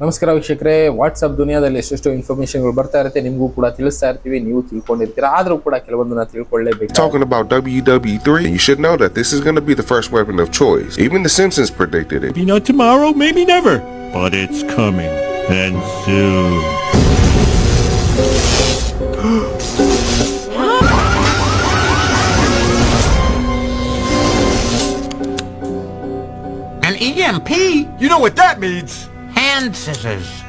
ನಮಸ್ಕಾರ ವೀಕ್ಷಕರೇ ವಾಟ್ಸಪ್ ದುನಿಯಾದಲ್ಲಿ ಎಷ್ಟೆಷ್ಟು ಇನ್ಫಾರ್ಮೇಶನ್ಗಳು ಬರ್ತಾ ಇರುತ್ತೆ ನಿಮಗೂ ಕೂಡ ತಿಳಿಸ್ತಾ ಇರ್ತೀವಿ ನೀವು ತಿಳ್ಕೊಂಡಿರ್ತೀರಾ ಆದ್ರೂ ಕೂಡ ಕೆಲವೊಂದನ್ನ ತಿಳ್ಕೊಳ್ಳೇಬೇಕು Talking about WW3, you should know that this is going to be the first weapon of choice. Even The Simpsons predicted it. Maybe not tomorrow, maybe never. But it's coming. And soon. An EMP? You know what that means? Hand scissors.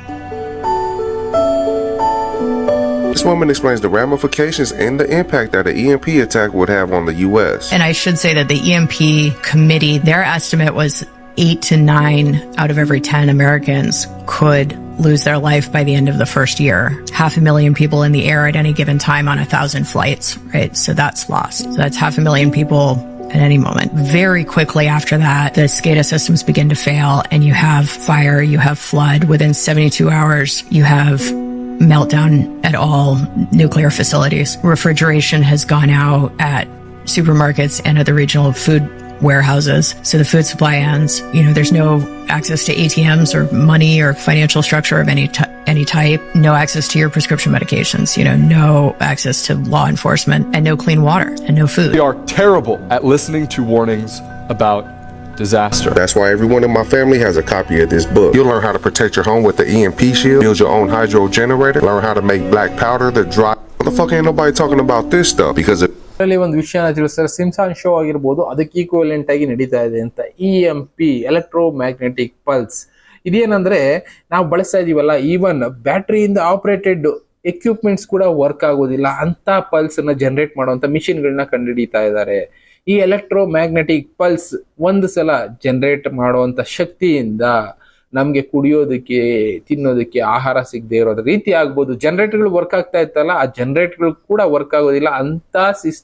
This woman explains the ramifications and the impact that an EMP attack would have on the U.S. And I should say that the EMP committee, their estimate was eight to nine out of every 10 Americans could lose their life by the end of the first year. Half a million people in the air at any given time on a thousand flights, right? So that's lost. So that's half a million people at any moment. Very quickly after that, the SCADA systems begin to fail and you have fire, you have flood. Within 72 hours, you have meltdown at all nuclear facilities. Refrigeration has gone out at supermarkets and at the regional food warehouses. So the food supply ends. You know, there's no access to ATMs or money or financial structure of any ty- any type. No access to your prescription medications. You know, no access to law enforcement and no clean water and no food. We are terrible at listening to warnings about disaster. That's why everyone in my family has a copy of this book. You'll learn how to protect your home with the EMP shield, build your own hydro generator, learn how to make black powder that dry. Motherfucker, ain't nobody talking about this stuff because if ಇದರಲ್ಲಿ ಒಂದು ವಿಷಯನ ತಿಳಿಸ್ತಾರೆ ಸಿಮ್ಸಾನ್ show ಆಗಿರ್ಬೋದು ಅದಕ್ಕೆ equivalent ಆಗಿ ನಡೀತಾ ಇದೆ ಅಂತ E M P electromagnetic pulse ಇದೇನಂದ್ರೆ ನಾವು ಬಳಸ್ತಾ ಇದೀವಲ್ಲ ಈವನ್ ಬ್ಯಾಟ್ರಿಯಿಂದ ಆಪರೇಟೆಡ್ ಎಕ್ವಿಪ್ಮೆಂಟ್ಸ್ ಕೂಡ ವರ್ಕ್ ಆಗೋದಿಲ್ಲ. ಅಂತ ಪಲ್ಸ್ ಅನ್ನ ಜನರೇಟ್ ಮಾಡುವಂತ ಮಿಷಿನ್ ಗಳನ್ನ ಕಂಡುಹಿಡಿತಾ ಇದ್ದಾರೆ. ಈ ಎಲೆಕ್ಟ್ರೋ ಮ್ಯಾಗ್ನೆಟಿಕ್ ಪಲ್ಸ್ ಒಂದು ಸಲ ಜನರೇಟ್ ಮಾಡುವಂತ ಶಕ್ತಿಯಿಂದ ನಮ್ಗೆ ಕುಡಿಯೋದಕ್ಕೆ, ತಿನ್ನೋದಕ್ಕೆ ಆಹಾರ ಸಿಗದೆ ಇರೋದ್ರ ರೀತಿ ಆಗ್ಬೋದು. ಜನರೇಟರ್ಗಳು ವರ್ಕ್ ಆಗ್ತಾ ಇತ್ತಲ್ಲ, ಆ ಜನರೇಟರ್ಗಳು ಕೂಡ ವರ್ಕ್ ಆಗೋದಿಲ್ಲ. ಅಂತ ಸಿಸ್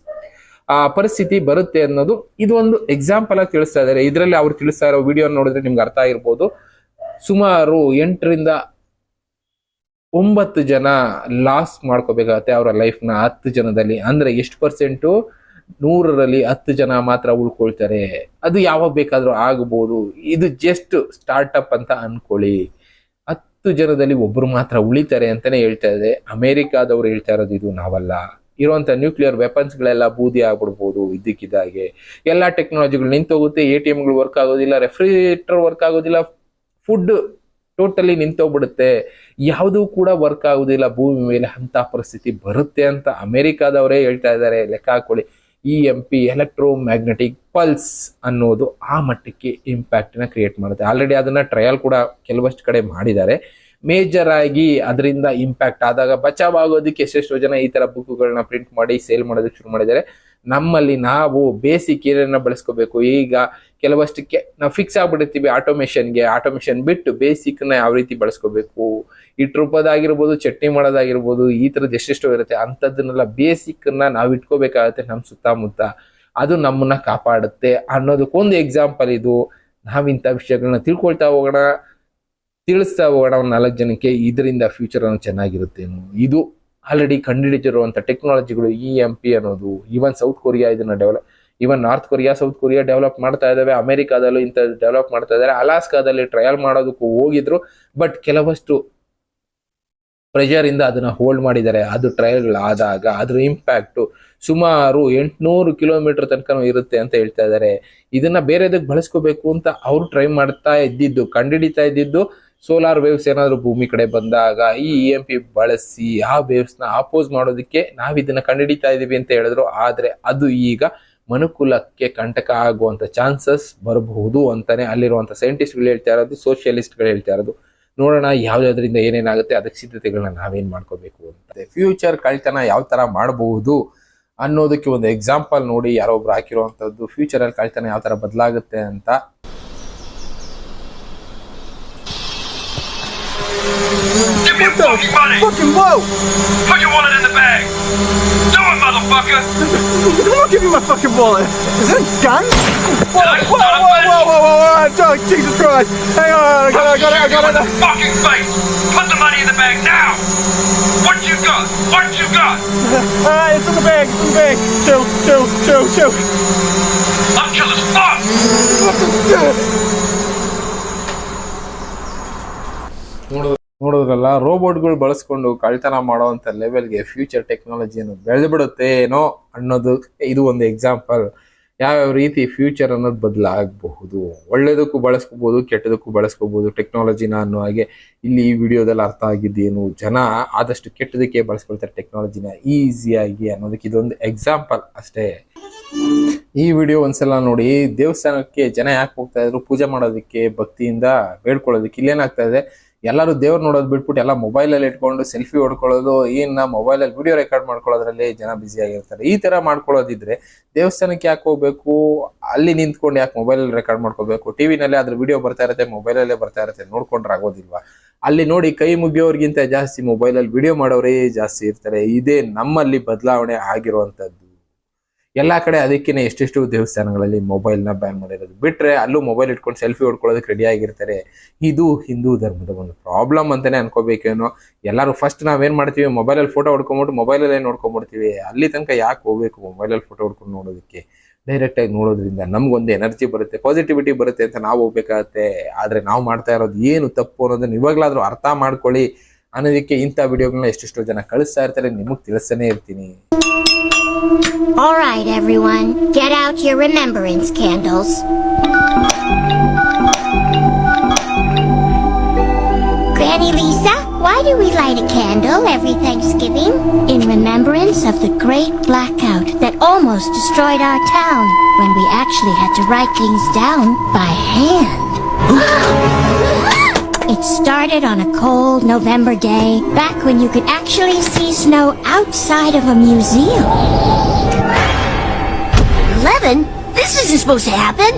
ಆ ಪರಿಸ್ಥಿತಿ ಬರುತ್ತೆ ಅನ್ನೋದು ಇದು ಒಂದು ಎಕ್ಸಾಂಪಲ್ ಆಗಿ ತಿಳಿಸ್ತಾ ಇದ್ದಾರೆ. ಇದರಲ್ಲಿ ಅವ್ರು ತಿಳಿಸ್ತಾ ಇರೋ ವಿಡಿಯೋ ನೋಡಿದ್ರೆ ನಿಮ್ಗೆ ಅರ್ಥ ಆಗಿರ್ಬೋದು. ಸುಮಾರು ಎಂಟರಿಂದ ಒಂಬತ್ತು ಜನ ಲಾಸ್ ಮಾಡ್ಕೋಬೇಕಾಗತ್ತೆ ಅವರ ಲೈಫ್ನ ಹತ್ತು ಜನದಲ್ಲಿ. ಅಂದ್ರೆ ಎಷ್ಟು ಪರ್ಸೆಂಟು ನೂರರಲ್ಲಿ ಹತ್ತು ಜನ ಮಾತ್ರ ಉಳ್ಕೊಳ್ತಾರೆ. ಅದು ಯಾವಾಗ ಬೇಕಾದರೂ ಆಗಬಹುದು ಇದು ಜಸ್ಟ್ ಸ್ಟಾರ್ಟಪ್ ಅಂತ ಅನ್ಕೊಳ್ಳಿ. ಹತ್ತು ಜನದಲ್ಲಿ ಒಬ್ಬರು ಮಾತ್ರ ಉಳಿತಾರೆ ಅಂತಲೇ ಹೇಳ್ತಾ ಇದೆ. ಅಮೇರಿಕಾದವ್ರು ಹೇಳ್ತಾ ಇರೋದು ಇದು ನಾವಲ್ಲ. ಇರುವಂತ ನ್ಯೂಕ್ಲಿಯರ್ ವೆಪನ್ಸ್ಗಳೆಲ್ಲ ಬೂದಿ ಆಗ್ಬಿಡ್ಬೋದು ಇದ್ದಕ್ಕಿದ್ದಾಗೆ. ಎಲ್ಲ ಟೆಕ್ನಾಲಜಿಗಳು ನಿಂತೋಗುತ್ತೆ. ಎ ಟಿ ಎಮ್ಗಳು ವರ್ಕ್ ಆಗೋದಿಲ್ಲ. ರೆಫ್ರಿಜರೇಟರ್ ವರ್ಕ್ ಆಗೋದಿಲ್ಲ. ಫುಡ್ ಟೋಟಲಿ ನಿಂತೋಗ್ಬಿಡುತ್ತೆ. ಯಾವುದೂ ಕೂಡ ವರ್ಕ್ ಆಗುದಿಲ್ಲ, ಭೂಮಿ ಮೇಲೆ ಅಂತ ಪರಿಸ್ಥಿತಿ ಬರುತ್ತೆ ಅಂತ ಅಮೆರಿಕಾದವರೇ ಹೇಳ್ತಾ ಇದ್ದಾರೆ. ಲೆಕ್ಕ ಹಾಕೊಳ್ಳಿ. E M P electromagnetic pulse ಅನ್ನೋದು ಆ ಮಟ್ಟಕ್ಕೆ ನ ಕ್ರಿಯೇಟ್ ಮಾಡುತ್ತೆ. ಆಲ್ರೆಡಿ ಅದನ್ನ ಟ್ರಯಲ್ ಕೂಡ ಕೆಲವಷ್ಟು ಕಡೆ ಮಾಡಿದ್ದಾರೆ. ಮೇಜರ್ ಆಗಿ ಅದರಿಂದ ಇಂಪ್ಯಾಕ್ಟ್ ಆದಾಗ ಬಚಾವ್ ಆಗೋದಕ್ಕೆ ಎಷ್ಟೆಷ್ಟೋ ಜನ ಈ ತರ ಬುಕ್ಗಳನ್ನ ಪ್ರಿಂಟ್ ಮಾಡಿ ಸೇಲ್ ಮಾಡೋದಕ್ಕೆ ಶುರು ಮಾಡಿದ್ದಾರೆ. ನಮ್ಮಲ್ಲಿ ನಾವು ಬೇಸಿಕ್ ಏನನ್ನ ಬಳಸ್ಕೋಬೇಕು. ಈಗ ಕೆಲವಷ್ಟಕ್ಕೆ ನಾವು ಫಿಕ್ಸ್ ಆಗ್ಬಿಡ್ತೀವಿ ಆಟೋಮೇಷನ್ಗೆ ಆಟೋಮೇಷನ್ ಬಿಟ್ಟು ಬೇಸಿಕ್ನ ಯಾವ ರೀತಿ ಬಳಸ್ಕೋಬೇಕು? ಇಟ್ ಚಟ್ನಿ ಮಾಡೋದಾಗಿರ್ಬೋದು, ಈ ಥರದ್ದು ಎಷ್ಟೆಷ್ಟು ಇರುತ್ತೆ. ಅಂಥದ್ದನ್ನೆಲ್ಲ ಬೇಸಿಕ್ನ ನಾವು ಇಟ್ಕೋಬೇಕಾಗತ್ತೆ ನಮ್ಮ ಸುತ್ತಮುತ್ತ. ಅದು ನಮ್ಮನ್ನ ಕಾಪಾಡುತ್ತೆ ಅನ್ನೋದಕ್ಕೊಂದು ಎಕ್ಸಾಂಪಲ್ ಇದು. ನಾವಿಂಥ ವಿಷಯಗಳನ್ನ ತಿಳ್ಕೊಳ್ತಾ ಹೋಗೋಣ. ತಿಳಿಸ್ತಾ ಹೋಗೋಣ ಒಂದು ನಾಲ್ಕು ಜನಕ್ಕೆ. ಇದರಿಂದ ಫ್ಯೂಚರ್ ಚೆನ್ನಾಗಿರುತ್ತೆ. ಇದು ಆಲ್ರೆಡಿ ಕಂಡುಹಿಡಿದಿರುವಂಥ ಟೆಕ್ನಾಲಜಿಗಳು ಇ ಎಂ ಪಿ ಅನ್ನೋದು ಈವನ್ ಸೌತ್ ಕೊರಿಯಾ ಇದನ್ನು develop even North Korea South Korea develop ಮಾಡ್ತಾ ಇದ್ದಾವೆ, ಅಮೆರಿಕಾದಲ್ಲೂ ಇಂಥ ಡೆವಲಪ್ ಮಾಡ್ತಾ ಇದ್ದಾರೆ ಅಲಾಸ್ಕಾದಲ್ಲಿ ಟ್ರಯಲ್ ಮಾಡೋದಕ್ಕೂ ಹೋಗಿದ್ರು ಬಟ್ ಕೆಲವಷ್ಟು ಪ್ರೆಷರ್ ಇಂದ ಅದನ್ನ ಹೋಲ್ಡ್ ಮಾಡಿದ್ದಾರೆ. ಅದು ಟ್ರಯಲ್ಗಳಾದಾಗ ಅದ್ರ ಇಂಪ್ಯಾಕ್ಟ್ ಸುಮಾರು ಎಂಟುನೂರು ಕಿಲೋಮೀಟರ್ ತನಕ ಇರುತ್ತೆ ಅಂತ ಹೇಳ್ತಾ ಇದ್ದಾರೆ. ಇದನ್ನ ಬೇರೆದಕ್ಕೆ ಬಳಸ್ಕೋಬೇಕು ಅಂತ ಅವರು ಟ್ರೈ ಮಾಡ್ತಾ ಇದ್ದಿದ್ದು, ಕಂಡುಹಿಡಿತಾ ಇದ್ದಿದ್ದು ಸೋಲಾರ್ ವೇವ್ಸ್ ಏನಾದರೂ ಭೂಮಿ ಕಡೆ ಬಂದಾಗ ಈ ಇ ಎಂ ಪಿ ಬಳಸಿ ಆ ವೇವ್ಸ್ನ ಅಪೋಸ್ ಮಾಡೋದಕ್ಕೆ ನಾವ್ ಇದನ್ನ ಕಂಡುಹಿಡಿತಾ ಇದೀವಿ ಅಂತ ಹೇಳಿದ್ರು. ಆದರೆ ಅದು ಈಗ ಮನುಕುಲಕ್ಕೆ ಕಂಟಕ ಆಗುವಂಥ ಚಾನ್ಸಸ್ ಬರಬಹುದು ಅಂತಾನೆ ಅಲ್ಲಿರುವಂಥ ಸೈಂಟಿಸ್ಟ್ಗಳು ಹೇಳ್ತಾ ಇರೋದು ಸೋಷಿಯಲಿಸ್ಟ್ಗಳು ಹೇಳ್ತಾ ಇರೋದು. ನೋಡೋಣ ಯಾವ್ದಾದ್ರಿಂದ ಏನೇನಾಗುತ್ತೆ, ಅದಕ್ಕೆ ಸಿದ್ಧತೆಗಳನ್ನ ನಾವೇನು ಮಾಡ್ಕೋಬೇಕು ಅಂತ. ಫ್ಯೂಚರ್ ಕಳ್ತನ ಯಾವ ತರ ಮಾಡಬಹುದು ಅನ್ನೋದಕ್ಕೆ ಒಂದು ಎಕ್ಸಾಂಪಲ್ ನೋಡಿ ಯಾರೋ ಒಬ್ರು ಹಾಕಿರುವಂತದ್ದು ಫ್ಯೂಚರ್ ಅಲ್ಲಿ ಕಳ್ತನ ಯಾವ ತರ ಬದಲಾಗುತ್ತೆ ಅಂತ Give me your fucking whoa! Put your wallet in the bag! Do it, motherfucker! I'm not giving you my fucking wallet. Is that a gun? Whoa, whoa, whoa, whoa, whoa, whoa, whoa, oh, Jesus Christ. Hang on, I got it, I got it, I got it. the fucking face! Put the money in the bag now! What you got? What you got? Uh, it's in the bag, it's in the bag. Chill, chill, chill, chill. I'm chill as fuck! What the- ನೋಡಿದ್ರಲ್ಲ ರೋಬೋಟ್ಗಳು ಬಳಸ್ಕೊಂಡು ಕಳ್ತನ ಮಾಡೋವಂಥ ಲೆವೆಲ್ಗೆ future ಟೆಕ್ನಾಲಜಿಯನ್ನು ಬೆಳೆದ್ಬಿಡುತ್ತೆ ಏನೋ ಅನ್ನೋದು ಇದು ಒಂದು example ಯಾವ್ಯಾವ ರೀತಿ ಫ್ಯೂಚರ್ ಅನ್ನೋದು ಬದಲಾಗಬಹುದು? ಒಳ್ಳೇದಕ್ಕೂ ಬಳಸ್ಕೋಬೋದು, ಕೆಟ್ಟದಕ್ಕೂ ಬಳಸ್ಕೋಬೋದು ಟೆಕ್ನಾಲಜಿನ ಅನ್ನೋ ಹಾಗೆ ಇಲ್ಲಿ ಈ ವಿಡಿಯೋದಲ್ಲಿ ಅರ್ಥ ಆಗಿದ್ದೇನು? ಜನ ಆದಷ್ಟು ಕೆಟ್ಟದಕ್ಕೆ ಬಳಸ್ಕೊಳ್ತಾರೆ ಟೆಕ್ನಾಲಜಿನ ಈಸಿಯಾಗಿ ಅನ್ನೋದಕ್ಕೆ ಇದೊಂದು ಎಕ್ಸಾಂಪಲ್ ಅಷ್ಟೇ. ಈ ವಿಡಿಯೋ ಒಂದ್ಸಲ ನೋಡಿ, ದೇವಸ್ಥಾನಕ್ಕೆ ಜನ ಯಾಕೆ ಹೋಗ್ತಾ ಇದ್ರು? ಪೂಜೆ ಮಾಡೋದಕ್ಕೆ, ಭಕ್ತಿಯಿಂದ ಬೇಡ್ಕೊಳ್ಳೋದಕ್ಕೆ ಇಲ್ಲೇನಾಗ್ತಾ ಇದೆ? ಎಲ್ಲರೂ ದೇವ್ರು ನೋಡೋದು ಬಿಟ್ಬಿಟ್ಟು ಎಲ್ಲ ಮೊಬೈಲಲ್ಲಿ ಇಟ್ಕೊಂಡು ಸೆಲ್ಫಿ ಹೊಡ್ಕೊಳ್ಳೋದು, ಏನ ಮೊಬೈಲಲ್ಲಿ ವಿಡಿಯೋ ರೆಕಾರ್ಡ್ ಮಾಡ್ಕೊಳ್ಳೋದ್ರಲ್ಲಿ ಜನ ಬ್ಯುಸಿ ಆಗಿರ್ತಾರೆ. ಈ ತರ ಮಾಡ್ಕೊಳ್ಳೋದಿದ್ರೆ ದೇವಸ್ಥಾನಕ್ಕೆ ಯಾಕೆ ಹೋಗ್ಬೇಕು? ಅಲ್ಲಿ ನಿಂತ್ಕೊಂಡು ಯಾಕೆ ಮೊಬೈಲಲ್ಲಿ ರೆಕಾರ್ಡ್ ಮಾಡ್ಕೋಬೇಕು? ಟಿವಿನಲ್ಲಿ ಅದ್ರ ವಿಡಿಯೋ ಬರ್ತಾ ಇರುತ್ತೆ ಮೊಬೈಲಲ್ಲೇ ಬರ್ತಾ ಇರುತ್ತೆ, ನೋಡ್ಕೊಂಡ್ರೆ ಆಗೋದಿಲ್ವಾ? ಅಲ್ಲಿ ನೋಡಿ ಕೈ ಮುಗಿಯೋರಿಗಿಂತ ಜಾಸ್ತಿ ಮೊಬೈಲಲ್ಲಿ ವಿಡಿಯೋ ಮಾಡೋರೇ ಜಾಸ್ತಿ ಇರ್ತಾರೆ. ಇದೇ ನಮ್ಮಲ್ಲಿ ಬದಲಾವಣೆ ಆಗಿರುವಂತದ್ದು ಎಲ್ಲಾ ಕಡೆ ಅದಕ್ಕೇನೆ ಎಷ್ಟೆಷ್ಟು ದೇವಸ್ಥಾನಗಳಲ್ಲಿ ಮೊಬೈಲ್ನ ಬ್ಯಾನ್ ಮಾಡಿರೋದು. ಬಿಟ್ರೆ ಅಲ್ಲೂ ಮೊಬೈಲ್ ಇಟ್ಕೊಂಡು ಸೆಲ್ಫಿ ಹೊಡ್ಕೊಳ್ಳೋದಕ್ಕೆ ರೆಡಿ ಆಗಿರ್ತಾರೆ. ಇದು ಹಿಂದೂ ಧರ್ಮದ ಒಂದು ಪ್ರಾಬ್ಲಮ್ ಅಂತಾನೆ ಅನ್ಕೋಬೇಕೇನೋ ಎಲ್ಲರೂ ಫಸ್ಟ್ ನಾವೇನ್ ಮಾಡ್ತೀವಿ? ಮೊಬೈಲಲ್ಲಿ ಫೋಟೋ ಹೊಡ್ಕೊಂಬಿಟ್ಟು ಮೊಬೈಲಲ್ಲೇ ನೋಡ್ಕೊಂಡ್ಬಿಡ್ತೀವಿ. ಅಲ್ಲಿ ತನಕ ಯಾಕೆ ಹೋಗ್ಬೇಕು ಮೊಬೈಲಲ್ಲಿ ಫೋಟೋ ಹೊಡ್ಕೊಂಡು ನೋಡೋದಕ್ಕೆ? ಡೈರೆಕ್ಟ್ ಆಗಿ ನೋಡೋದ್ರಿಂದ ನಮ್ಗೊಂದು ಎನರ್ಜಿ ಬರುತ್ತೆ ಪಾಸಿಟಿವಿಟಿ ಬರುತ್ತೆ ಅಂತ ನಾವು ಹೋಗ್ಬೇಕಾಗತ್ತೆ. ಆದರೆ ನಾವು ಮಾಡ್ತಾ ಇರೋದು ಏನು ತಪ್ಪು ಅನ್ನೋದನ್ನ ಇವಾಗ್ಲಾದ್ರೂ ಅರ್ಥ ಮಾಡ್ಕೊಳ್ಳಿ. ಅನ್ನೋದಕ್ಕೆ ಇಂಥ ವಿಡಿಯೋಗಳನ್ನ ಎಷ್ಟೆಷ್ಟೋ ಜನ ಕಳಿಸ್ತಾ ಇರ್ತಾರೆ. ನಿಮಗೆ ತಿಳಿಸ್ತಾನೆ ಇರ್ತೀನಿ. All right, everyone, get out your remembrance candles. Granny Lisa, why do we light a candle every Thanksgiving? In remembrance of the great blackout that almost destroyed our town when we actually had to write things down by hand. It started on a cold November day, back when you could actually see snow outside of a museum. Eleven? This isn't supposed to happen.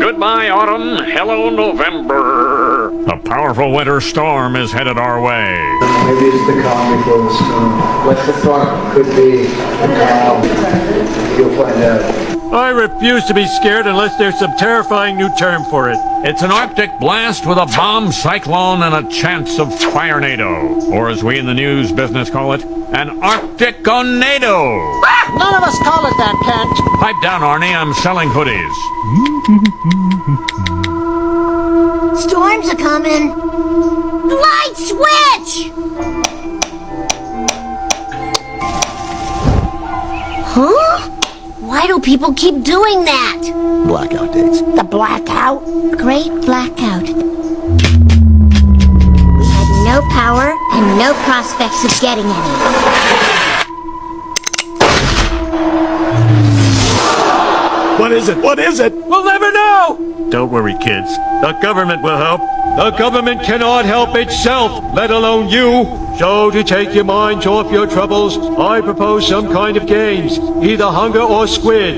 Goodbye, autumn. Hello, November. A powerful winter storm is headed our way. Maybe it's the calm before the storm. What the fuck could be a calm? You'll find out. I refuse to be scared unless there's some terrifying new term for it. It's an Arctic blast with a bomb cyclone and a chance of firenado. Or as we in the news business call it, an Arctic tornado. None of us call it that, Kent. Pipe down, Arnie. I'm selling hoodies. Storms are coming. Light switch! Why do people keep doing that? Blackout dates. The blackout? Great blackout. We had no power and no prospects of getting any. What is it? What is it? We'll never know! Don't worry, kids. The government will help. The government cannot help itself, let alone you. So, to take your minds off your troubles, I propose some kind of games, either hunger or squid.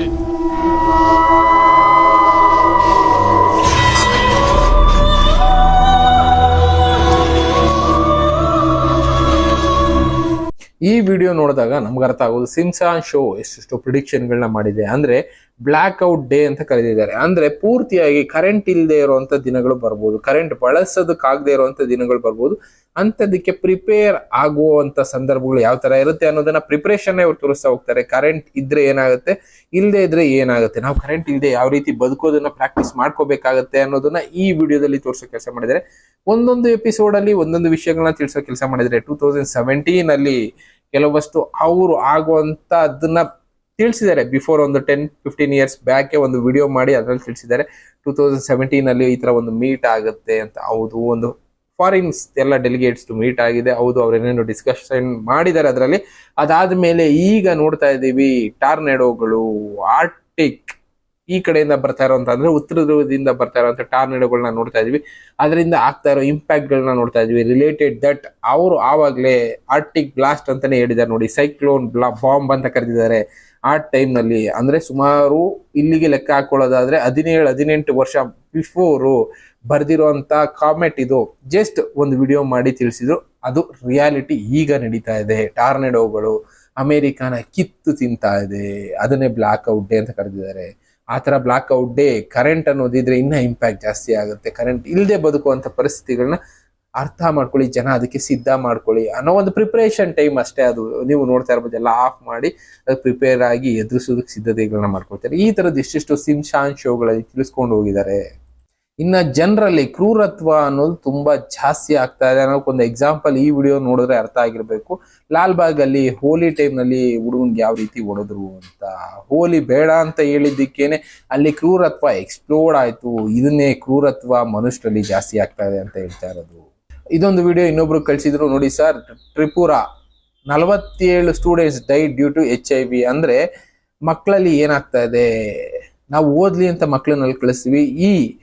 ಈ video ನೋಡಿದಾಗ ನಮ್ಗೆ ಅರ್ಥ ಆಗೋದು ಸಿಮ್ಸಾನ್ show ಎಷ್ಟೆಷ್ಟು ಪ್ರಿಡಿಕ್ಷನ್ಗಳನ್ನ ಮಾಡಿದೆ ಅಂದ್ರೆ black out day ಅಂತ ಕರೆದಿದ್ದಾರೆ. ಅಂದ್ರೆ ಪೂರ್ತಿಯಾಗಿ ಕರೆಂಟ್ ಇಲ್ಲದೆ ಇರುವಂತ ದಿನಗಳು ಬರ್ಬೋದು. ಕರೆಂಟ್ ಬಳಸೋದಕ್ಕಾಗದೆ ಇರುವಂತ ದಿನಗಳು ಬರ್ಬೋದು. ಅಂಥದಕ್ಕೆ ಪ್ರಿಪೇರ್ ಆಗುವಂತ ಸಂದರ್ಭಗಳು ಯಾವ ತರ ಇರುತ್ತೆ ಅನ್ನೋದನ್ನ ಪ್ರಿಪ್ರೇಷನ್ ಅವ್ರು ತೋರಿಸ್ತಾ ಹೋಗ್ತಾರೆ. ಕರೆಂಟ್ ಇದ್ರೆ ಏನಾಗುತ್ತೆ? ಇಲ್ಲದೆ ಇದ್ರೆ ಏನಾಗುತ್ತೆ? ನಾವು ಕರೆಂಟ್ ಇಲ್ಲದೆ ಯಾವ ರೀತಿ ಬದುಕೋದನ್ನ ಪ್ರಾಕ್ಟೀಸ್ ಮಾಡ್ಕೋಬೇಕಾಗತ್ತೆ ಅನ್ನೋದನ್ನ ಈ ವಿಡಿಯೋದಲ್ಲಿ ತೋರಿಸೋ ಕೆಲಸ ಮಾಡಿದ್ದಾರೆ. ಒಂದೊಂದು ಎಪಿಸೋಡ್ ಅಲ್ಲಿ ಒಂದೊಂದು ವಿಷಯಗಳನ್ನ ತಿಳಿಸೋ ಕೆಲಸ ಮಾಡಿದರೆ ಟೂ ತೌಸಂಡ್ ಸೆವೆಂಟೀನ್ ಅಲ್ಲಿ ಕೆಲವಷ್ಟು ಅವರು ಆಗುವಂತ ಅದನ್ನ ತಿಳಿಸಿದ್ದಾರೆ. ಬಿಫೋರ್ ಒಂದು ಟೆನ್ ಫಿಫ್ಟೀನ್ ಇಯರ್ಸ್ ಬ್ಯಾಕೆ ಒಂದು ವಿಡಿಯೋ ಮಾಡಿ ಅದರಲ್ಲಿ ತಿಳಿಸಿದ್ದಾರೆ. ಟೂ ತೌಸಂಡ್ ಸೆವೆಂಟೀನ್ ಅಲ್ಲಿ ಈ ತರ ಒಂದು ಮೀಟ್ ಆಗುತ್ತೆ ಅಂತ. ಹೌದು, ಒಂದು ಫಾರಿನ್ಸ್ ಎಲ್ಲ ಡೆಲಿಗೇಟ್ಸ್ ಮೀಟ್ ಆಗಿದೆ. ಹೌದು ಅವ್ರೇನೇನು ಡಿಸ್ಕಷನ್ ಮಾಡಿದ್ದಾರೆ ಅದರಲ್ಲಿ. ಅದಾದ ಮೇಲೆ ಈಗ ನೋಡ್ತಾ ಇದ್ದೀವಿ ಟಾರ್ನೆಡೋಗಳು ಆರ್ಟಿಕ್ ಈ ಕಡೆಯಿಂದ ಬರ್ತಾ ಇರೋ ಅಂದ್ರೆ ಉತ್ತರ ಧ್ರುವದಿಂದ ಬರ್ತಾ ಇರೋಂಥ ಟಾರ್ನೆಡೋಗಳನ್ನ ನೋಡ್ತಾ ಇದೀವಿ. ಅದರಿಂದ ಆಗ್ತಾ ಇರೋ ಇಂಪ್ಯಾಕ್ಟ್ ಗಳನ್ನ ನೋಡ್ತಾ ಇದೀವಿ. ರಿಲೇಟೆಡ್ ದಟ್ ಅವರು ಆವಾಗಲೇ ಆರ್ಟಿಕ್ ಬ್ಲಾಸ್ಟ್ ಅಂತಾನೆ ಹೇಳಿದ್ದಾರೆ ನೋಡಿ. ಸೈಕ್ಲೋನ್ ಬ್ಲಾ ಬಾಂಬ್ ಅಂತ ಕರೆದಿದ್ದಾರೆ. ಆ ಟೈಮ್ನಲ್ಲಿ ನಲ್ಲಿ ಅಂದ್ರೆ ಸುಮಾರು ಇಲ್ಲಿಗೆ ಲೆಕ್ಕ ಹಾಕೊಳ್ಳೋದಾದ್ರೆ ಹದಿನೇಳು, ಹದಿನೆಂಟು ವರ್ಷ ಬಿಫೋರು ಬರ್ದಿರುವಂತ ಕಾಮೆಂಟ್ ಇದು. ಜಸ್ಟ್ ಒಂದು ವಿಡಿಯೋ ಮಾಡಿ ತಿಳಿಸಿದ್ರು. ಅದು ರಿಯಾಲಿಟಿ ಈಗ ನಡೀತಾ ಇದೆ. ಟಾರ್ನೆಡೋಗಳು ಅಮೆರಿಕಾನ ಕಿತ್ತು ತಿಂತಾ ಇದೆ. ಅದನ್ನೇ ಬ್ಲಾಕ್ ಔಟ್ ಡೇ ಅಂತ ಕರೆದಿದ್ದಾರೆ. ಆ ಬ್ಲಾಕ್ ಔಟ್ ಡೇ ಕರೆಂಟ್ ಅನ್ನೋದಿದ್ರೆ ಇನ್ನ ಇಂಪ್ಯಾಕ್ಟ್ ಜಾಸ್ತಿ ಆಗುತ್ತೆ. ಕರೆಂಟ್ ಇಲ್ಲದೆ ಬದುಕುವಂಥ ಪರಿಸ್ಥಿತಿಗಳನ್ನ ಅರ್ಥ ಮಾಡ್ಕೊಳ್ಳಿ, ಜನ ಅದಕ್ಕೆ ಸಿದ್ಧ ಮಾಡ್ಕೊಳ್ಳಿ ಅನ್ನೋ ಒಂದು ಪ್ರಿಪರೇಷನ್ ಟೈಮ್ ಅಷ್ಟೇ ಅದು. ನೀವು ನೋಡ್ತಾ ಇರ್ಬೋದು, ಎಲ್ಲ ಆಫ್ ಮಾಡಿ ಅದಕ್ಕೆ ಪ್ರಿಪೇರ್ ಆಗಿ ಎದುರಿಸೋದಕ್ಕೆ ಸಿದ್ಧತೆಗಳನ್ನ ಮಾಡ್ಕೊಳ್ತಾರೆ. ಈ ತರದ್ದು ಎಷ್ಟೆಷ್ಟು ಸಿಮ್ಶಾನ್ ಶೋಗಳಲ್ಲಿ ತಿಳಿಸ್ಕೊಂಡು ಹೋಗಿದ್ದಾರೆ. ಇನ್ನ ಜನರಲ್ಲಿ ಕ್ರೂರತ್ವ ಅನ್ನೋದು ತುಂಬಾ ಜಾಸ್ತಿ ಆಗ್ತಾ ಇದೆ. ಅನ್ನೋಕ್ಕೊಂದು ಎಕ್ಸಾಂಪಲ್ ಈ ವಿಡಿಯೋ ನೋಡಿದ್ರೆ ಅರ್ಥ ಆಗಿರ್ಬೇಕು. ಲಾಲ್ಬಾಗ್ ಅಲ್ಲಿ ಹೋಲಿ ಟೈಮ್ನಲ್ಲಿ ಹುಡುಗನ್ಗೆ ಯಾವ ರೀತಿ ಹೊಡೆದ್ರು ಅಂತ. ಹೋಲಿ ಬೇಡ ಅಂತ ಹೇಳಿದ್ದಕ್ಕೇನೆ ಅಲ್ಲಿ ಕ್ರೂರತ್ವ ಎಕ್ಸ್ಪ್ಲೋಡ್ ಆಯ್ತು. ಇದನ್ನೇ ಕ್ರೂರತ್ವ ಮನುಷ್ಯರಲ್ಲಿ ಜಾಸ್ತಿ ಆಗ್ತಾ ಇದೆ ಅಂತ ಹೇಳ್ತಾ ಇರೋದು. ಇದೊಂದು ವಿಡಿಯೋ ಇನ್ನೊಬ್ರು ಕಳಿಸಿದ್ರು ನೋಡಿ ಸರ್ ತ್ರಿಪುರ ನಲವತ್ತೇಳು students die due to H I V ಅಂದ್ರೆ ಮಕ್ಕಳಲ್ಲಿ ಏನಾಗ್ತಾ ಇದೆ? ನಾವು ಓದ್ಲಿ ಅಂತ ಮಕ್ಕಳನ್ನಲ್ಲಿ ಕಳಿಸ್ತೀವಿ. ಈ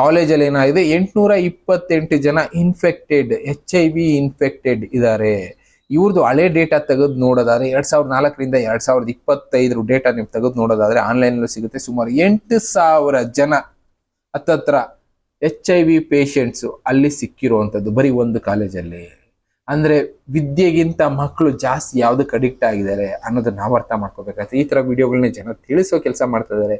ಕಾಲೇಜಲ್ಲಿ ಏನಾಗಿದೆ? ಎಂಟುನೂರ ಇಪ್ಪತ್ತೆಂಟು ಜನ infected H I V infected ಇದ್ದಾರೆ ಇವ್ರದ್ದು ಹಳೆ ಡೇಟಾ ತೆಗೆದು ನೋಡೋದಾದ್ರೆ ಎರಡು ಸಾವಿರದ ನಾಲ್ಕರಿಂದ ಎರಡು ಸಾವಿರದ ಇಪ್ಪತ್ತೈದರ ಡೇಟಾ ನೀವು ತೆಗೆದು ನೋಡೋದಾದ್ರೆ ಆನ್ಲೈನಲ್ಲೂ ಸಿಗುತ್ತೆ. ಸುಮಾರು ಎಂಟು ಸಾವಿರ ಜನ ಹತ್ತತ್ರ ಎಚ್ ಐ ವಿ ಪೇಷಂಟ್ಸು ಅಲ್ಲಿ ಸಿಕ್ಕಿರುವಂಥದ್ದು ಬರೀ ಒಂದು ಕಾಲೇಜಲ್ಲಿ. ಅಂದರೆ ವಿದ್ಯೆಗಿಂತ ಮಕ್ಕಳು ಜಾಸ್ತಿ ಯಾವುದಕ್ಕೆ ಅಡಿಕ್ಟ್ ಆಗಿದ್ದಾರೆ ಅನ್ನೋದನ್ನ ನಾವು ಅರ್ಥ ಮಾಡ್ಕೋಬೇಕಾಗುತ್ತೆ. ಈ ಥರ ವಿಡಿಯೋಗಳನ್ನ ಜನ ತಿಳಿಸೋ ಕೆಲಸ ಮಾಡ್ತಾ ಇದ್ದಾರೆ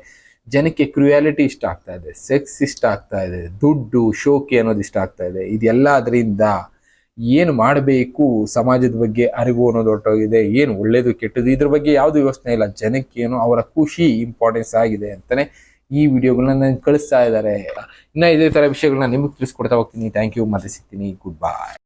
ಜನಕ್ಕೆ ಕ್ರುಯಾಲಿಟಿ ಇಷ್ಟ ಆಗ್ತಾ ಇದೆ ಸೆಕ್ಸ್ ಇಷ್ಟ ಆಗ್ತಾ ಇದೆ, ದುಡ್ಡು, ಶೋಕಿ ಅನ್ನೋದು ಇಷ್ಟ ಆಗ್ತಾ ಇದೆ ಇದೆಲ್ಲ ಅದರಿಂದ ಏನು ಮಾಡಬೇಕು, ಸಮಾಜದ ಬಗ್ಗೆ ಅರಿವು ಅನ್ನೋದು ಹೊರಟೋಗಿದೆ, ಏನು ಒಳ್ಳೇದು ಕೆಟ್ಟದ್ದು ಇದ್ರ ಬಗ್ಗೆ ಯಾವುದು ಯೋಚನೆ ಇಲ್ಲ ಜನಕ್ಕೇನು ಅವರ ಖುಷಿ ಇಂಪಾರ್ಟೆನ್ಸ್ ಆಗಿದೆ ಅಂತಲೇ ಈ ವಿಡಿಯೋಗಳನ್ನ ಕಳಿಸ್ತಾ ಇದ್ದಾರೆ. ಇನ್ನ ಇದೇ ಥರ ವಿಷಯಗಳನ್ನ ನಿಮಗೆ ತಿಳಿಸ್ಕೊಡ್ತಾ ಹೋಗ್ತೀನಿ. ಥ್ಯಾಂಕ್ ಯು ಮತ್ತೆ ಸಿಗ್ತೀನಿ ಗುಡ್ ಬಾಯ್